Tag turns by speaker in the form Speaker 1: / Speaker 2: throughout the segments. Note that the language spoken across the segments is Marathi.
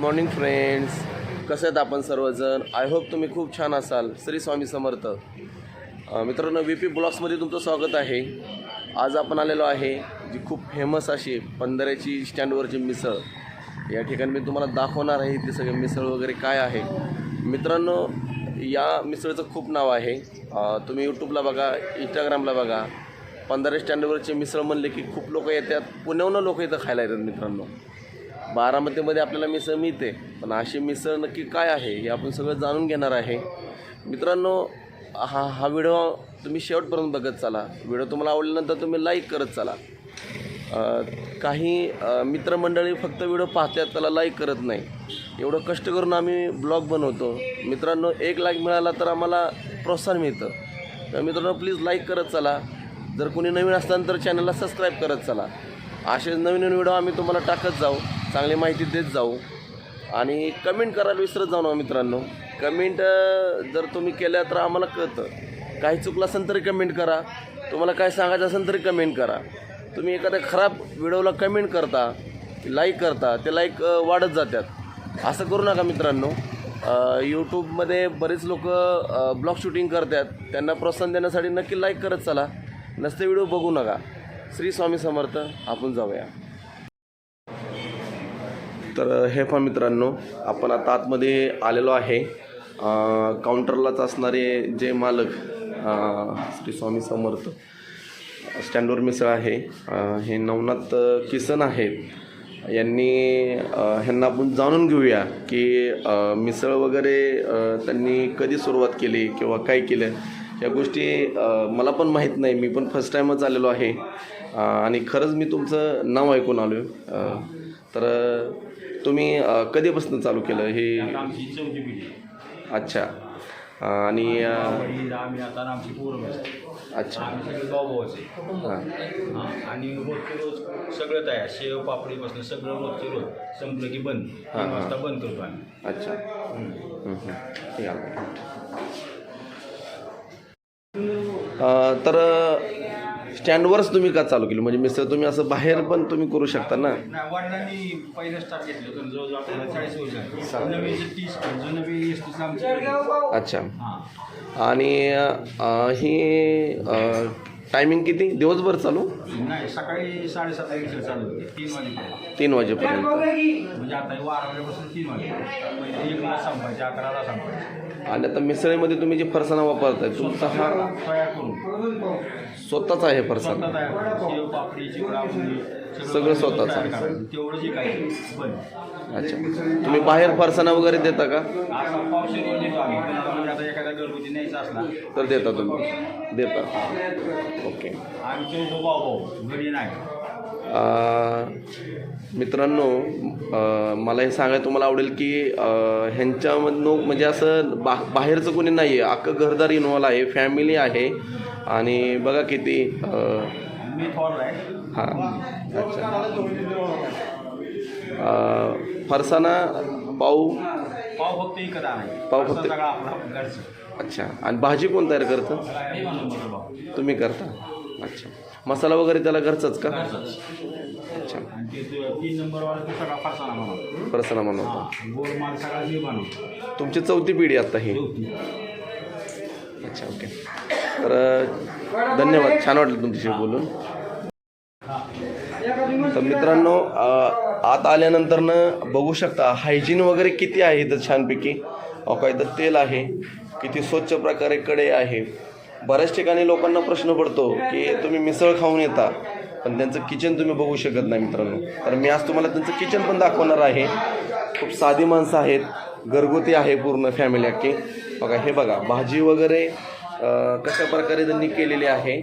Speaker 1: मॉर्निंग फ्रेंड्स कसे आहेत आपण सर्वजण? आय होप तुम्ही खूप छान असाल. श्री स्वामी समर्थ. मित्रांनो व्ही पी ब्लॉग्समध्ये तुमचं स्वागत आहे. आज आपण आलेलो आहे जी खूप फेमस अशी पंधराची स्टँडवरची मिसळ. या ठिकाणी मी तुम्हाला दाखवणार आहे ते सगळे मिसळ वगैरे काय आहे. मित्रांनो या मिसळचं खूप नाव आहे. तुम्ही यूट्यूबला बघा इंस्टाग्रामला बघा. पंधरा स्टँडवरचे मिसळ म्हणले की खूप लोक येतात. पुण्याहून लोक इथं खायला येतात मित्रांनो. बारामतीमध्ये आपल्याला मिसळ मिळते. पण अशी मिसळ नक्की काय आहे हे आपण सगळं जाणून घेणार आहे. मित्रांनो हा हा व्हिडिओ तुम्ही शेवटपर्यंत बघत चला. व्हिडिओ तुम्हाला आवडल्यानंतर तुम्ही लाईक करत चला. काही मित्रमंडळी फक्त व्हिडिओ पाहतात त्याला लाईक करत नाही. एवढं कष्ट करून आम्ही ब्लॉग बनवतो. मित्रांनो एक लाईक मिळाला तर आम्हाला प्रोत्साहन मिळतं. तर मित्रांनो प्लीज लाईक करत चला. जर कोणी नवीन असताना तर चॅनलला सबस्क्राईब करत चला. असे नवीन नवीन व्हिडिओ आम्ही तुम्हाला टाकत जाऊ. चांगली माहिती देत जाऊ. आणि कमेंट करायला विसरत जाऊ ना मित्रांनो. कमेंट जर तुम्ही केल्या तर आम्हाला कळतं. काही चुकलं असेल तरी कमेंट करा. तुम्हाला काय सांगायचं असेल तरी कमेंट करा. तुम्ही एखाद्या खराब व्हिडिओला कमेंट करता लाईक करता ते लाईक वाढत जातात. असं करू नका मित्रांनो. यूट्यूबमध्ये बरेच लोक ब्लॉग शूटिंग करतात. त्यांना प्रोत्साहन देण्यासाठी नक्की लाईक करत चला. नसते व्हिडिओ बघू नका. श्री स्वामी समर्थ आपण जाऊया. तर हे पहा मित्रांनो आपण आता आतमध्ये आलेलो आहे. काउंटरलाच असणारे जे मालक श्री स्वामी समर्थ स्टँडवर मिसळ आहे. हे नवनाथ किसन आहेत यांनी ह्यांना आपण जाणून घेऊया की मिसळ वगैरे त्यांनी कधी सुरुवात केली किंवा काय केलं? या गोष्टी मला पण माहीत नाही. मी पण फर्स्ट टाईमच आलेलो आहे. आणि खरंच मी तुमचं नाव ऐकून आलो आहे तर तुम्ही अं, कधीपासून चालू केलं हे?
Speaker 2: आता आमची चौथी पिढी
Speaker 1: अच्छा. अं, आणि अं,
Speaker 2: वडील आम्ही आता आमची पोरं बसतो
Speaker 1: अच्छा.
Speaker 2: आम्ही सगळे
Speaker 1: हां.
Speaker 2: हां आणि रोजचे रोज सगळं तयार. शेव पापडीपासून सगळं रोजचे रोज संपलं की बंद.
Speaker 1: हां,
Speaker 2: तीन
Speaker 1: हां.
Speaker 2: वाजता बंद करतो आम्ही.
Speaker 1: अच्छा. ठीक आहे. अं, तर स्टँडवरच तुम्ही का चालू केली? म्हणजे मिसळ तुम्ही असं बाहेर पण तुम्ही करू शकता ना?
Speaker 2: नाही वडिलांनी पहिलं स्टार्ट घेतलं होतं जवळजवळ आपल्याला चाळीस वर्ष झाली. नवीन तीस जुनं बी एस तीस आमची पिढी.
Speaker 1: अच्छा.
Speaker 2: हां.
Speaker 1: आणि अं, ही टायमिंग किती? दिवसभर चालू?
Speaker 2: नाही सकाळी साडेसात चालू होते. तीन वाजेपर्यंत.
Speaker 1: तीन वाजेपर्यंत.
Speaker 2: म्हणजे आता हे वारवल्यापासून तीन म्हणजे एक ला संपायचे अकराला संपायचे.
Speaker 1: आणि आता मिसळीमध्ये तुम्ही जे फरसाणा वापरताय तुमचा हा
Speaker 2: तयार करून.
Speaker 1: स्वतःचा आहे फरसाणा
Speaker 2: स्वतः तयार करून शेव पापडी चिवडा बुंदी
Speaker 1: सगळं स्वतःचं.
Speaker 2: तयार करायचं. तेवढं जे काही पण
Speaker 1: अच्छा. तुम्ही बाहेर फरसाणा वगैरे देता का?
Speaker 2: आता पावशेरवर देतो आम्ही. पण म्हणजे आता एखादा घरगुती न्यायचा असला.
Speaker 1: तर देता तुम्ही. देता. ओके.
Speaker 2: आम्ही चौघ भाऊ भाऊ घरी नाही.
Speaker 1: अं, मित्रांनो अं, मला हे सांगायला तुम्हाला आवडेल की अं, ह्यांच्यामधनं म्हणजे असं बा बाहेरचं कोणी नाही आहे अख्खं घरदार इन्वॉल्व आहे फॅमिली आहे. आणि बघा किती हां अच्छा. अं, फरसाणा पाऊ
Speaker 2: पाव फक्त इकत आणायचं.
Speaker 1: पाव
Speaker 2: असं
Speaker 1: फक्त- अच्छा. आणि भाजी कोण तयार करतं? तुम्ही करता? अच्छा. मसाला वगैरे त्याला घरचाच का. अच्छा.
Speaker 2: फरसाना बनवतो.
Speaker 1: तुमची चौथी पिढी आता ही. अच्छा ओके. तर धन्यवाद. छान वाटलं तुमच्याशी बोलून. तर मित्रांनो आत आल्यानंतरनं बघू शकता हायजीन वगैरे किती आहे इथं छानपैकी? अहो काय इथं तेल आहे. किती स्वच्छ प्रकारे कडे आहे. बऱ्याच ठिकाणी लोकांना प्रश्न पडतो की तुम्ही मिसळ खाऊन येता पण त्यांचं किचन तुम्ही बघू शकत नाही मित्रांनो. तर मी आज तुम्हाला त्यांचं किचन पण दाखवणार आहे. खूप साधी माणसं आहेत. घरगुती आहे पूर्ण फॅमिली अख्खी. बघा हे बघा भाजी वगैरे कशा प्रकारे त्यांनी केलेली आहे?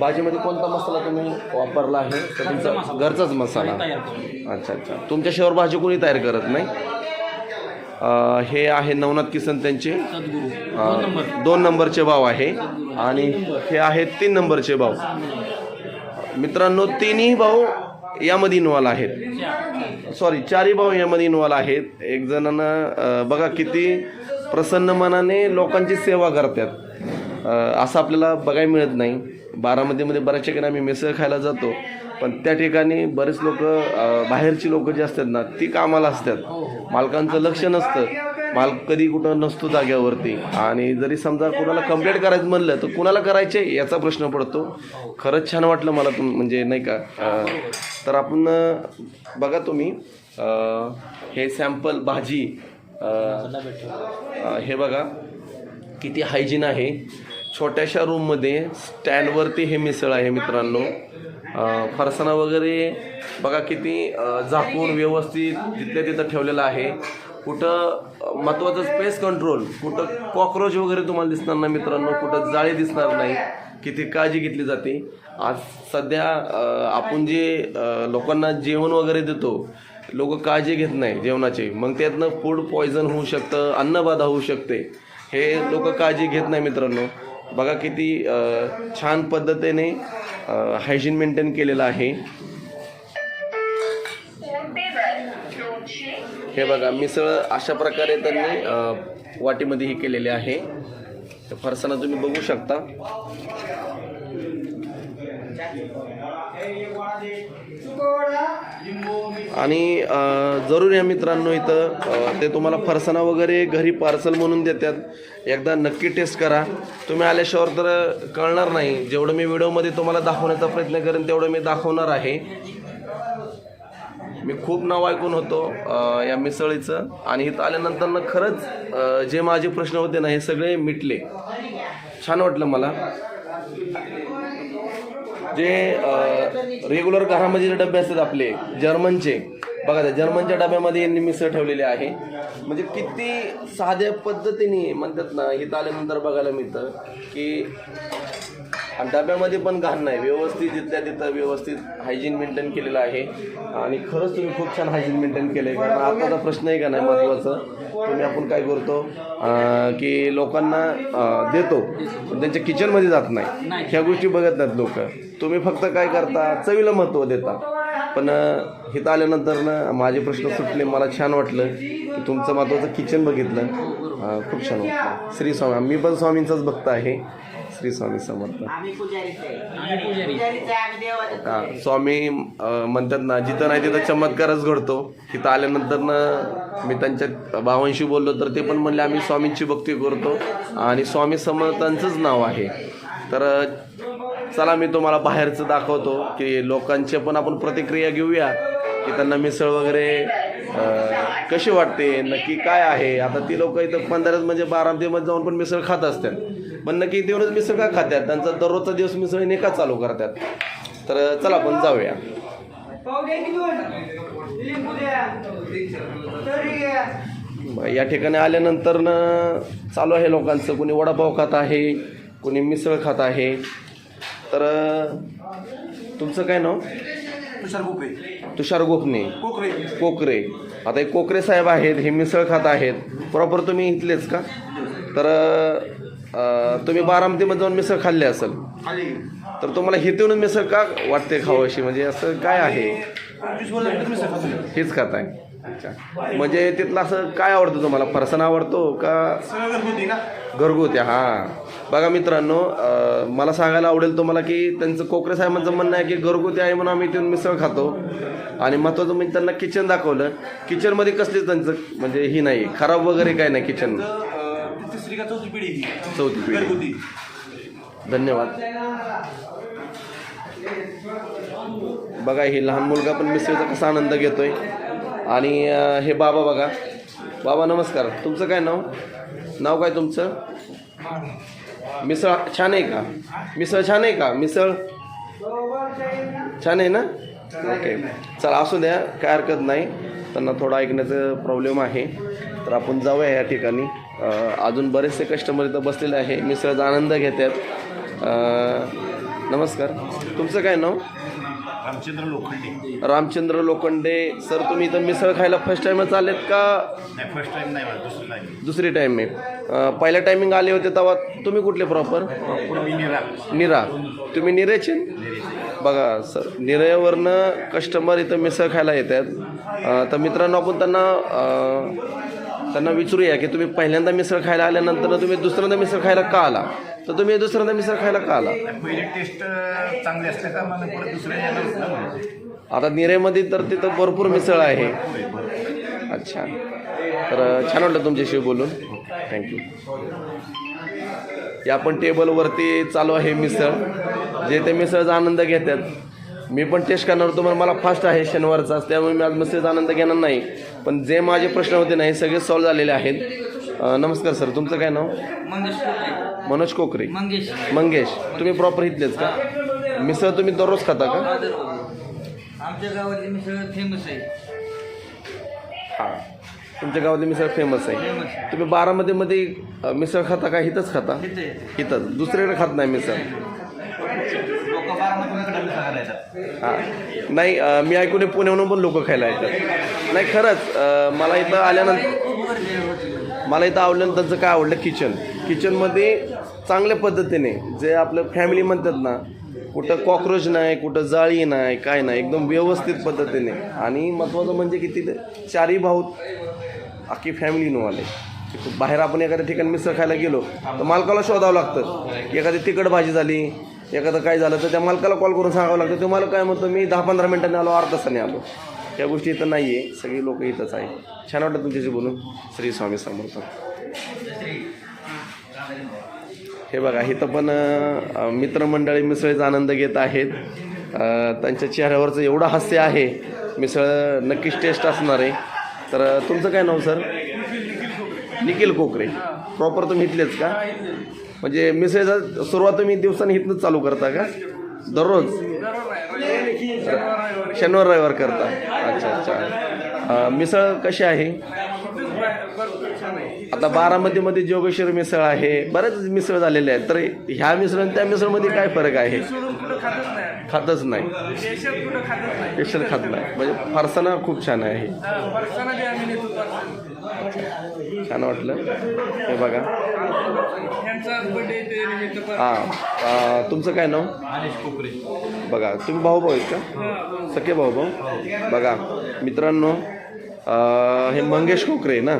Speaker 1: भाजीमध्ये कोणता मसाला तुम्ही वापरला आहे? तर तुमचा घरचाच मसाला. अच्छा अच्छा. तुमच्याशिवाय भाजी कोणी तयार करत नाही? हे आहे नवनाथ किसन त्यांचे. दोन नंबरचे भाव आहे. आणि हे आहेत तीन नंबरचे भाव. मित्रांनो तिन्ही भाऊ यामध्ये इन्वॉल्व आहेत. सॉरी चारही भाऊ यामध्ये इन्वॉल्व आहेत. एक जणांना बघा किती प्रसन्न मनाने लोकांची सेवा करतात. असं आपल्याला बघायला मिळत नाही. बारामतीमध्ये बऱ्याच ठिकाणी आम्ही मिसळ खायला जातो. पण त्या ठिकाणी बरेच लोक बाहेरची लोक जी असतात ना ती कामाला असतात. मालकांचं लक्ष नसतं. माल कधी कुठं नसतो जाग्यावरती. आणि जरी समजा कुणाला कंप्लेंट करायचं म्हणलं तर कुणाला करायचे याचा प्रश्न पडतो. खरंच छान वाटलं मला तुम म्हणजे नाही का तर आपण बघा तुम्ही हे सॅम्पल भाजी हे बघा किती हायजीन आहे. छोट्याशा रूममध्ये स्टँडवरती हे मिसळ आहे मित्रांनो. अ, फरसाणा वगैरे बघा किती झाकून व्यवस्थित तिथल्या तिथं ठेवलेलं आहे. कुठं महत्त्वाचं स्पेस कंट्रोल कुठं कॉक्रोच वगैरे तुम्हाला दिसणार नाही मित्रांनो कुठं जाळी दिसणार नाही. किती काळजी घेतली जाते. आज सध्या आपण जे लोकांना जेवण वगैरे देतो लोक काळजी घेत नाही जेवणाची. मग त्यातनं फूड पॉयझन होऊ शकतं अन्नबाधा होऊ शकते. हे लोक काळजी घेत नाही मित्रांनो. बघा किती छान पद्धतीने हायजीन मेंटेन केलेलं आहे. हे बघा मिसळ अशा प्रकारे त्यांनी वाटीमध्ये हे केलेले आहे. फरसाना तुम्ही बघू शकता. आणि जरूर या मित्रांनो इथं ते तुम्हाला फरसाणा वगैरे घरी पार्सल म्हणून देतात. एकदा नक्की टेस्ट करा. तुम्ही आल्याशिवाय तर कळणार नाही. जेवढं मी व्हिडिओमध्ये तुम्हाला दाखवण्याचा प्रयत्न करेन तेवढं मी दाखवणार आहे. मी खूप नाव ऐकून होतो या मिसळीचं. आणि इथं आल्यानंतर ना खरंच जे माझे प्रश्न होते ना हे सगळे मिटले. छान वाटलं मला. जे रेग्युलर घरामध्ये जे डबे असतात आपले जर्मनचे बघा त्या जर्मनच्या डब्यामध्ये यांनी मिसळ ठेवलेली आहे. म्हणजे किती साध्या पद्धतीने म्हणतात ना इथं आल्यानंतर बघायला मिळतं की आणि डब्यामध्ये पण घाण नाही व्यवस्थित तिथल्या तिथं व्यवस्थित हायजीन मेंटेन केलेलं आहे. आणि खरंच तुम्ही खूप छान हायजीन मेंटेन केलं आहे कारण आताचा प्रश्न आहे का नाही महत्त्वाचं? तुम्ही आपण काय करतो की लोकांना देतो पण त्यांच्या किचनमध्ये जात नाही. ह्या गोष्टी बघत नाहीत लोक. तुम्ही फक्त काय करता? चवीला महत्त्व देता. पण इथं आल्यानंतर ना माझे प्रश्न सुटले. मला छान वाटलं की तुमचं महत्त्वाचं किचन बघितलं. खूप छान वाटलं. श्री स्वामी मी पण स्वामींचाच भक्त आहे. श्री स्वामी समर्थ. हा, स्वामी म्हणतात ना जिथं नाही तिथं चमत्कारच घडतो. तिथं आल्यानंतर ना मी त्यांच्या भावांशी बोललो तर ते पण म्हणले आम्ही स्वामींची भक्ती करतो. आणि स्वामी समर्थांचंच नाव आहे. तर चला मी तुम्हाला बाहेरचं दाखवतो की लोकांचे पण आपण प्रतिक्रिया घेऊया की त्यांना मिसळ वगैरे कशी वाटते नक्की काय आहे? आता ती लोक इथं पंधराच म्हणजे बारामतीमध्ये जाऊन पण मिसळ खात असतात. पण नक्की तेवढंच मिसळ का खात्यात त्यांचा दररोजचा दिवस मिसळीने का चालू करतात? तर चला आपण जाऊया. या ठिकाणी आल्यानंतर चालू आहे लोकांचं. कोणी वडापाव खात आहे कोणी मिसळ खात आहे. तर तुमचं काय नाव?
Speaker 2: तुषार गोपे
Speaker 1: तुषार गोखणे
Speaker 2: कोकरे
Speaker 1: कोकरे. आता एक कोकरे साहेब आहेत हे मिसळ खात आहेत. प्रॉपर तुम्ही इथलेच का? तर अं, तुम्ही बारामतीमध्ये जाऊन मिसळ खाल्ली असेल. तर तुम्हाला हिथूनच मिसळ का वाटते खावं म्हणजे असं काय आहे?
Speaker 2: पंचवीस वर्ष मिसळ खातो.
Speaker 1: हेच खाताय. अच्छा. म्हणजे तिथलं असं काय आवडतं तुम्हाला? फरसाण आवडतो का?
Speaker 2: घरगुती
Speaker 1: हां. बघा मित्रांनो अं, मला सांगायला आवडेल तुम्हाला की त्यांचं कोकरे साहेबांचं म्हणणं आहे की घरगुती आहे म्हणून आम्ही तिथून मिसळ खातो. आणि महत्त्वाचं म्हणजे त्यांना किचन दाखवलं. किचनमध्ये कसलीच त्यांचं म्हणजे ही नाही खराब वगैरे काय नाही किचन
Speaker 2: तर, अं, तिसरी का चौथी पिढी ही.
Speaker 1: चौथी पिढी.
Speaker 2: घरगुती.
Speaker 1: धन्यवाद. बघा ही लहान मुलगा पण मिसळीचा कसा आनंद घेतोय. आणि हे बाबा बघा. बाबा नमस्कार. तुमचं काय नाव? नाव काय तुमचं? मिसळ छान आहे का? मिसळ छान आहे का? मिसळ? छान आहे ना? ओके. चला असू द्या. काय हरकत नाही. त्यांना थोडा ऐकण्याचं प्रॉब्लेम आहे. तर आपण जाऊया या ठिकाणी. अजून बरेचसे कस्टमर इथं बसलेले आहे. मिसळचा आनंद घेतात. आहेत नमस्कार. तुमचं काय नाव?
Speaker 2: रामचंद्र लोखंडे.
Speaker 1: रामचंद्र लोखंडे. सर तुम्ही इथं मिसळ खायला फर्स्ट टाईमच आलेत का?
Speaker 2: नाही फर्स्ट टाइम नाही मला दुसरं नाही
Speaker 1: दुसरी टाईम आहे. पहिल्या टायमिंग आले होते तेव्हा तुम्ही कुठले प्रॉपर
Speaker 2: मी निरा
Speaker 1: निरा तुम्ही निरेचे बघा सर निरयावरनं कस्टमर इथं मिसळ खायला येतात. अं, तर मित्रांनो आपण त्यांना अं, त्यांना विचारूया की तुम्ही पहिल्यांदा मिसळ खायला आल्यानंतर तुम्ही दुसऱ्यांदा मिसळ खायला का आला? तर तुम्ही दुसऱ्यांदा मिसळ खायला का आला?
Speaker 3: पहिली टेस्ट चांगली असल्या कारणाने परत दुसऱ्या येणार ना
Speaker 1: आता निरेमध्ये तर तिथं भरपूर मिसळ आहे. अच्छा. तर छान वाटलं तुमच्याशी बोलून. थँक्यू या पण टेबलवरती चालू आहे मिसळ. जे ते मिसळचा आनंद घेतात. मी पण टेस्ट करणार होतो पण मला फास्ट आहे शनिवारचा त्यामुळे मी आज मिसळचा आनंद घेणार नाही. पण जे माझे प्रश्न होते ना हे सगळे सॉल्व्ह झालेले आहेत. अं, नमस्कार सर तुमचं काय नाव?
Speaker 2: मंगेश
Speaker 1: मनोज कोकरे.
Speaker 2: मंगेश.
Speaker 1: मंगेश. तुम्ही प्रॉपर इथलेच का? मिसळ तुम्ही दररोज खाता का?
Speaker 2: आमच्या गावातली मिसळ फेमस आहे.
Speaker 1: हां. तुमच्या गावातली मिसळ फेमस आहे. तुम्ही बारामतीमध्ये अ, मिसळ खाता का? इथंच खाता?
Speaker 2: तिथे
Speaker 1: इथंच. दुसरीकडे खात नाही मिसळ.
Speaker 2: लोक बारामतीकडे मिसळ करायला येतात.
Speaker 1: हां. नाही अ, मी ऐकून आहे पुण्याहून पण लोक खायला येतात. नाही खरंच अ, मला इथं आल्यानंतर
Speaker 2: खूप गर्दी आहे हॉटेलमध्ये
Speaker 1: मला इथं आवडलं त्यांचं काय आवडलं? किचन. किचनमध्ये चांगल्या पद्धतीने जे आपलं फॅमिली म्हणतात ना कुठं कॉक्रोच नाही कुठं जाळी नाही काय नाही एकदम व्यवस्थित पद्धतीने. आणि महत्त्वाचं म्हणजे की तिथे चारही भाऊ अख्खी फॅमिली न आले. बाहेर आपण एखाद्या ठिकाणी मिसळ खायला गेलो तर मालकाला शोधावं लागतं. एखादी तिखट भाजी झाली एखादं काय झालं तर त्या मालकाला कॉल करून सांगावं लागतं तुम्हाला काय म्हणतो मी दहा पंधरा मिनिटांनी आलो अर्धा तासाने आलो. या गोष्टी इथं नाही आहे सगळी लोक इथंच आहे छान वाटलं तुमच्याशी बोलून. श्री स्वामी समर्थ. हे बघा इथं पण मित्रमंडळी मिसळीचा आनंद घेत आहेत. त्यांच्या चेहऱ्यावरचं एवढं हास्य आहे मिसळ नक्कीच टेस्ट असणार आहे. तर तुमचं काय नाव सर? निखिल कोकरे. प्रॉपर तुम्ही इथलेच का? म्हणजे मिसळीचा सुरुवात तुम्ही दिवसाने इथनंच चालू करता का? दररोज? शनिवार रविवार करता. अच्छा अच्छा. मिसळ कशी आहे? आता बारामतीमध्ये जोगेश्वर मिसळ आहे बरेच मिसळ झालेले आहेत. तर ह्या मिसळ आणि त्या मिसळमध्ये काय फरक आहे? खातच नाही. स्पेशल खात नाही. म्हणजे फरसाना खूप छान आहे. छान वाटलं. हे बघा. हां तुमचं काय नाव? बघा तुम्ही भाऊ भाऊ आहेत का? सखे भाऊ भाऊ बघा मित्रांनो हे मंगेश कोकरे ना?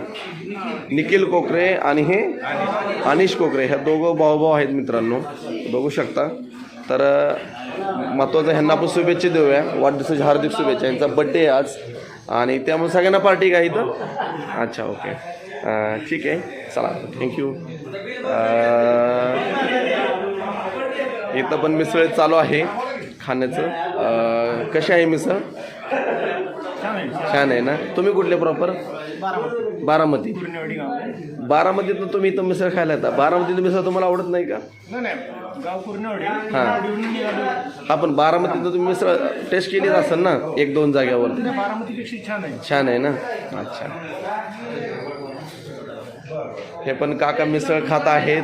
Speaker 1: निखिल कोकरे आणि हे अनिश कोकरे. ह्या दोघं भाऊभाऊ आहेत मित्रांनो. बघू शकता. तर महत्त्वाचं ह्यांना आपण शुभेच्छा देऊया. वाढदिवसाच्या हार्दिक शुभेच्छा. यांचा बड्डे आहे आज. आणि त्यामुळे सगळ्यांना पार्टी का इथं? अच्छा ओके ठीक आहे. चला थँक्यू इथं पण मिसळ चालू आहे खाण्याचं. कशी आहे मिसळ? छान आहे ना? तुम्ही कुठले प्रॉपर बारामती. बारामतीतनं तुम्ही इथं मिसळ खायला येता. बारामतीत मिसळ तुम्हाला आवडत नाही का? हां. हा पण बारामतीतनं तुम्ही मिसळ टेस्ट केलीच असेल ना एक दोन जाग्यावर.
Speaker 3: छान आहे.
Speaker 1: ना? अच्छा. हे पण काका मिसळ खात आहेत.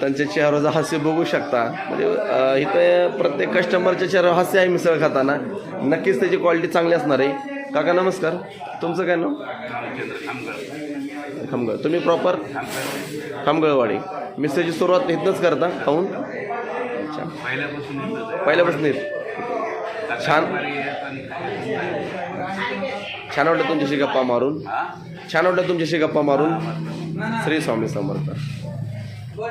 Speaker 1: त्यांच्या चेहऱ्याचं हास्य बघू शकता. म्हणजे इथं प्रत्येक कस्टमरच्या चेहऱ्यावर हास्य आहे मिसळ खाताना. नक्कीच त्याची क्वालिटी चांगली असणार आहे. काका नमस्कार. तुमचं काय नाव? खामगळ तुम्ही प्रॉपर खामगळवाडी मिसळची सुरुवात इथनंच करता खाऊन अच्छा. पहिल्यापासून येत छान. छान वाटलं तुमच्याशी गप्पा मारून. छान वाटलं तुमच्याशी गप्पा मारून. श्री स्वामी समर्थ.
Speaker 2: बघ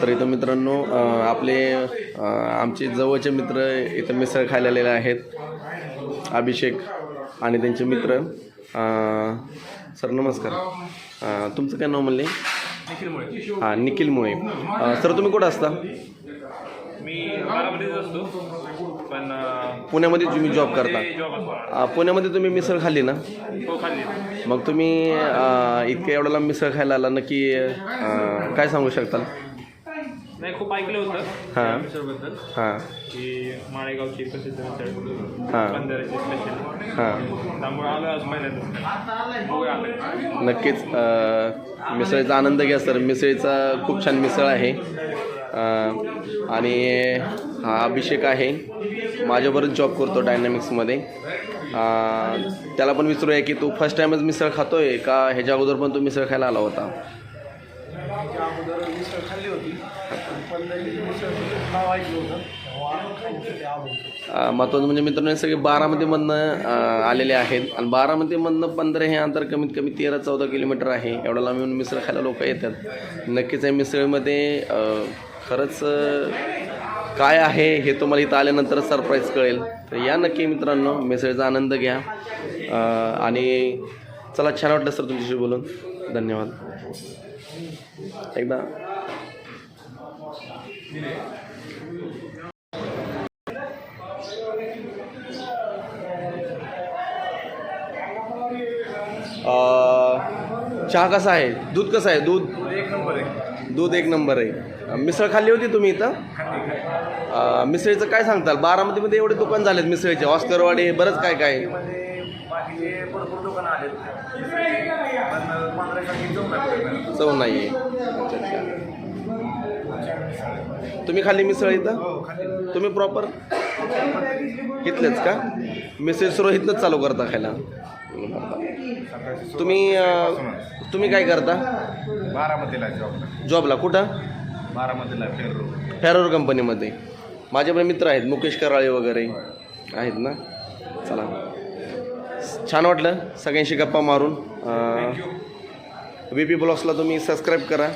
Speaker 1: तर इथं मित्रांनो आपले आमचे जवळचे मित्र इथं मिसळ खायला आलेले आहेत. अभिषेक आणि त्यांचे मित्र. सर नमस्कार. तुमचं काय नाव म्हणले? हां निखिल मुळे सर तुम्ही कुठं असता?
Speaker 4: मी बारामतीच असतो पण
Speaker 1: पुण्यामध्ये तुम्ही जॉब करता. पुण्यामध्ये तुम्ही मिसळ खाल्ली ना?
Speaker 4: हो खाल्ली.
Speaker 1: मग तुम्ही इतक्या एवढ्या लांब मिसळ खायला आला नक्की काय सांगू शकताल?
Speaker 4: नाही खूप ऐकलं होतं.
Speaker 1: हां.
Speaker 4: मिसळबद्दल
Speaker 1: हां.
Speaker 4: की माळेगावची प्रसिद्ध मिसळ
Speaker 1: हां.
Speaker 4: बंधाऱ्याची स्पेशल
Speaker 1: हां.
Speaker 4: त्यामुळे आलो आज आलं
Speaker 1: नक्कीच मिसळीचा आनंद घ्या सर. मिसळीचा खूप छान मिसळ आहे. आणि हा अभिषेक आहे. माझ्याबरोबर जॉब करतो डायनॅमिक्समध्ये त्याला पण विचारूया की तू फर्स्ट टाईमच मिसळ खातोय का ह्याच्या अगोदर पण तू मिसळ खायला आला होता
Speaker 2: त्याच्या अगोदर मिसळ खाल्ली होती पण मिसळ नाव ऐकलं होतं खाण्यासाठी आवडतं
Speaker 1: अ, महत्त्वाचं म्हणजे मित्रांनो हे सगळे बारामतीमधनं आलेले आहेत. आणि बारामतीमधनं पंधरा हे अंतर कमीत कमी तेरा चौदा किलोमीटर आहे. एवढा लांब येऊन मिसळ खायला लोक येतात. नक्कीच या मिसळमध्ये खरंच काय आहे हे तुम्हाला इथं आल्यानंतर सरप्राईज कळेल. तर या नक्की मित्रांनो मिसळीचा आनंद घ्या. आणि चला छान वाटलं सर तुमच्याशी बोलून. धन्यवाद. एकदा अ, चहा कसा आहे? दूध कसं आहे? दूध?
Speaker 3: एक नंबर आहे
Speaker 1: दूध एक नंबर आहे. मिसळ खाल्ली होती तुम्ही इथं? मिसळीचं काय सांगताल? बारामतीमध्ये एवढे दुकान झालेत मिसळीचे. ऑस्करवाडे बरंच काय काय?
Speaker 3: भरपूर
Speaker 1: चव नाही आहे अच्छा अच्छा. तुम्ही खाल्ली मिसळ इथं
Speaker 3: हो खाली
Speaker 1: तुम्ही प्रॉपर इथलेच का? मिसळ सुरू इथनंच चालू करता खायला. तुम्ही तुम्ही काय करता?
Speaker 3: बारामतीला जॉबला
Speaker 1: जॉबला कुठं?
Speaker 3: बारामतीला फेरो
Speaker 1: फॅरोर कंपनीमध्ये. माझे पण मित्र आहेत मुकेश कराळे वगैरे. आहेत ना? चला. छान वाटलं सगळ्यांशी गप्पा मारून. व्ही पी ब्लॉग्सला तुम्ही सबस्क्राईब करा.